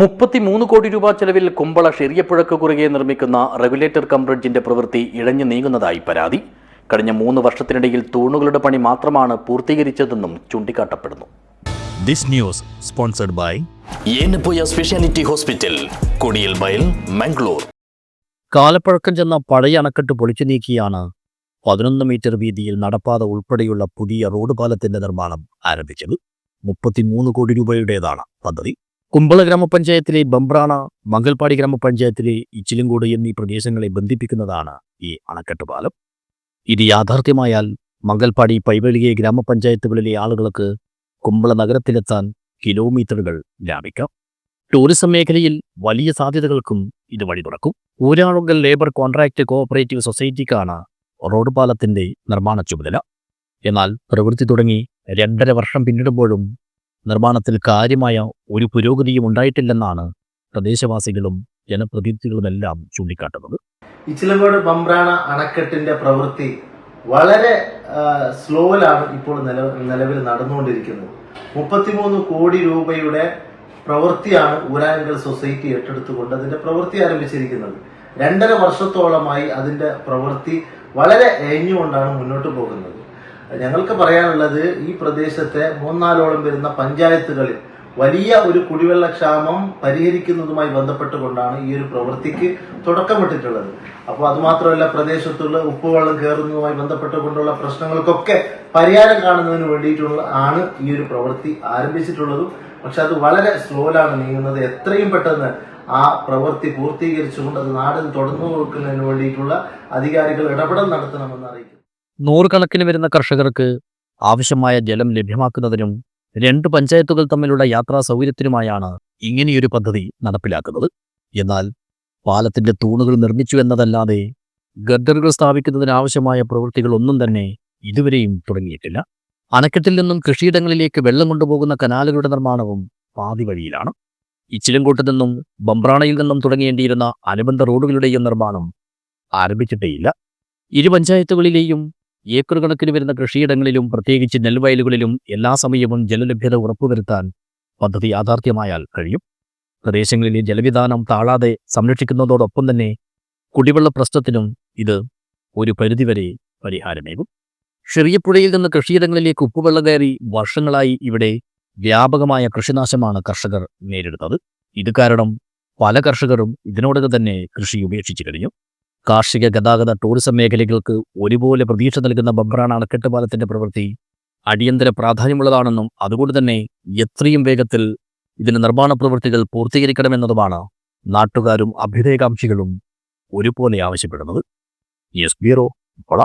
മുപ്പത്തിമൂന്ന് കോടി രൂപ ചെലവിൽ കുമ്പള ഷെരിയപ്പുഴക്ക് കുറുകെ നിർമ്മിക്കുന്ന റെഗുലേറ്റർ കം ബ്രിഡ്ജിന്റെ പ്രവൃത്തി ഇഴഞ്ഞു നീങ്ങുന്നതായി പരാതി. കഴിഞ്ഞ മൂന്ന് വർഷത്തിനിടയിൽ തൂണുകളുടെ പണി മാത്രമാണ് പൂർത്തീകരിച്ചതെന്നും ചൂണ്ടിക്കാട്ടപ്പെടുന്നു. This news sponsored by Yenepoya specialty hospital Kodial Bail Mangalore. കാലപ്പഴക്കം ചെന്ന പഴയ അണക്കെട്ട് പൊളിച്ചു നീക്കിയാണ് പതിനൊന്ന് മീറ്റർ വീതിയിൽ നടപ്പാത ഉൾപ്പെടെയുള്ള പുതിയ റോഡ് പാലത്തിന്റെ നിർമ്മാണം ആരംഭിച്ചത്. മുപ്പത്തിമൂന്ന് കോടി രൂപയുടേതാണ് പദ്ധതി. കുമ്പള ഗ്രാമപഞ്ചായത്തിലെ ബംബ്രാണ മംഗൽപാടി ഗ്രാമപഞ്ചായത്തിലെ ഇച്ചിലിങ്കോട് എന്നീ പ്രദേശങ്ങളെ ബന്ധിപ്പിക്കുന്നതാണ് ഈ അണക്കെട്ട് പാലം ഇത് യാഥാർത്ഥ്യമായാൽ മംഗൽപാടി പൈവളികെ ഗ്രാമപഞ്ചായത്തുകളിലെ ആളുകൾക്ക് കുമ്പള നഗരത്തിലെത്താൻ കിലോമീറ്ററുകൾ ലാഭിക്കാം. ടൂറിസം മേഖലയിൽ വലിയ സാധ്യതകൾക്കും ഇത് വഴി തുറക്കും. ഊരാളുങ്കൽ ലേബർ കോൺട്രാക്ട് കോഓപ്പറേറ്റീവ് സൊസൈറ്റിക്കാണ് റോഡ് പാലത്തിന്റെ നിർമ്മാണ ചുമതല. എന്നാൽ പ്രവൃത്തി തുടങ്ങി രണ്ടര വർഷം പിന്നിടുമ്പോഴും നിർമ്മാണത്തിൽ കാര്യമായ ഒരു പുരോഗതിയും ഉണ്ടായിട്ടില്ലെന്നാണ് പ്രദേശവാസികളും ജനപ്രതിനിധികളുമെല്ലാം ചൂണ്ടിക്കാട്ടുന്നത്. ഇച്ചിലങ്കോട് ബംബ്രാണ അണക്കെട്ടിന്റെ പ്രവൃത്തി വളരെ സ്ലോവിലാണ് ഇപ്പോൾ നില നിലവിൽ നടന്നുകൊണ്ടിരിക്കുന്നത്. മുപ്പത്തിമൂന്ന് കോടി രൂപയുടെ പ്രവൃത്തിയാണ് ഊരാങ്കൽ സൊസൈറ്റി ഏറ്റെടുത്തുകൊണ്ട് അതിന്റെ പ്രവൃത്തി ആരംഭിച്ചിരിക്കുന്നത്. രണ്ടര വർഷത്തോളമായി അതിന്റെ പ്രവൃത്തി വളരെ എഴിഞ്ഞുകൊണ്ടാണ് മുന്നോട്ട് പോകുന്നത്. ഞങ്ങൾക്ക് പറയാനുള്ളത് ഈ പ്രദേശത്തെ മൂന്നാലോളം വരുന്ന പഞ്ചായത്തുകളിൽ വലിയ ഒരു കുടിവെള്ളക്ഷാമം പരിഹരിക്കുന്നതുമായി ബന്ധപ്പെട്ടുകൊണ്ടാണ് ഈ ഒരു പ്രവൃത്തിക്ക് തുടക്കമിട്ടിട്ടുള്ളത്. അപ്പോൾ അതുമാത്രമല്ല പ്രദേശത്തുള്ള ഉപ്പുവെള്ളം കയറുന്നതുമായി ബന്ധപ്പെട്ടുകൊണ്ടുള്ള പ്രശ്നങ്ങൾക്കൊക്കെ പരിഹാരം കാണുന്നതിന് വേണ്ടിയിട്ടുള്ള ആണ് ഈ ഒരു പ്രവൃത്തി ആരംഭിച്ചിട്ടുള്ളതും. പക്ഷെ അത് വളരെ സ്ലോയിലാണ് നീങ്ങുന്നത്. എത്രയും പെട്ടെന്ന് ആ പ്രവൃത്തി പൂർത്തീകരിച്ചുകൊണ്ട് അത് നാടിന് തുടർന്നു കൊടുക്കുന്നതിന് വേണ്ടിയിട്ടുള്ള അധികാരികൾ ഇടപെടൽ നടത്തണമെന്ന് അറിയിക്കുന്നു. നൂറുകണക്കിന് വരുന്ന കർഷകർക്ക് ആവശ്യമായ ജലം ലഭ്യമാക്കുന്നതിനും രണ്ട് പഞ്ചായത്തുകൾ തമ്മിലുള്ള യാത്രാ സൗകര്യത്തിനുമായാണ് ഇങ്ങനെയൊരു പദ്ധതി നടപ്പിലാക്കുന്നത്. എന്നാൽ പാലത്തിന്റെ തൂണുകൾ നിർമ്മിച്ചു എന്നതല്ലാതെ ഗർഡറുകൾ സ്ഥാപിക്കുന്നതിനാവശ്യമായ പ്രവൃത്തികൾ ഒന്നും തന്നെ ഇതുവരെയും തുടങ്ങിയിട്ടില്ല. അണക്കെട്ടിൽ നിന്നും കൃഷിയിടങ്ങളിലേക്ക് വെള്ളം കൊണ്ടുപോകുന്ന കനാലുകളുടെ നിർമ്മാണവും പാതി വഴിയിലാണ്. ഇച്ചിലങ്കോട്ട് നിന്നും ബംബ്രാണയിൽ നിന്നും തുടങ്ങേണ്ടിയിരുന്ന അനുബന്ധ റോഡുകളുടെയും നിർമ്മാണം ആരംഭിച്ചിട്ടേയില്ല. ഇരു പഞ്ചായത്തുകളിലെയും ഏക്കർ കണക്കിന് വരുന്ന കൃഷിയിടങ്ങളിലും പ്രത്യേകിച്ച് നെൽവയലുകളിലും എല്ലാ സമയവും ജലലഭ്യത ഉറപ്പുവരുത്താൻ പദ്ധതി യാഥാർത്ഥ്യമായാൽ കഴിയും. പ്രദേശങ്ങളിലെ ജലവിധാനം താളാതെ സംരക്ഷിക്കുന്നതോടൊപ്പം തന്നെ കുടിവെള്ള പ്രശ്നത്തിനും ഇത് ഒരു പരിധിവരെ പരിഹാരമേകും. ചെറിയപ്പുഴയിൽ നിന്ന് കൃഷിയിടങ്ങളിലേക്ക് ഉപ്പുവെള്ളം കയറി വർഷങ്ങളായി ഇവിടെ വ്യാപകമായ കൃഷിനാശമാണ് കർഷകർ നേരിടുന്നത്. ഇത് കാരണം പല കർഷകരും ഇതിനോടകം തന്നെ കൃഷി ഉപേക്ഷിച്ചു കഴിഞ്ഞു. കാർഷിക ഗതാഗത ടൂറിസം മേഖലകൾക്ക് ഒരുപോലെ പ്രതീക്ഷ നൽകുന്ന ബംബ്രാണ് അണക്കെട്ട് പാലത്തിന്റെ പ്രവൃത്തി. അടിയന്തര പ്രാധാന്യമുള്ളതാണെന്നും അതുകൊണ്ട് തന്നെ എത്രയും വേഗത്തിൽ ഇതിന് നിർമ്മാണ പ്രവൃത്തികൾ പൂർത്തീകരിക്കണമെന്നതുമാണ് നാട്ടുകാരും അഭ്യുദയകാംക്ഷികളും ഒരുപോലെ ആവശ്യപ്പെടുന്നത്. Yes bureau കൊള.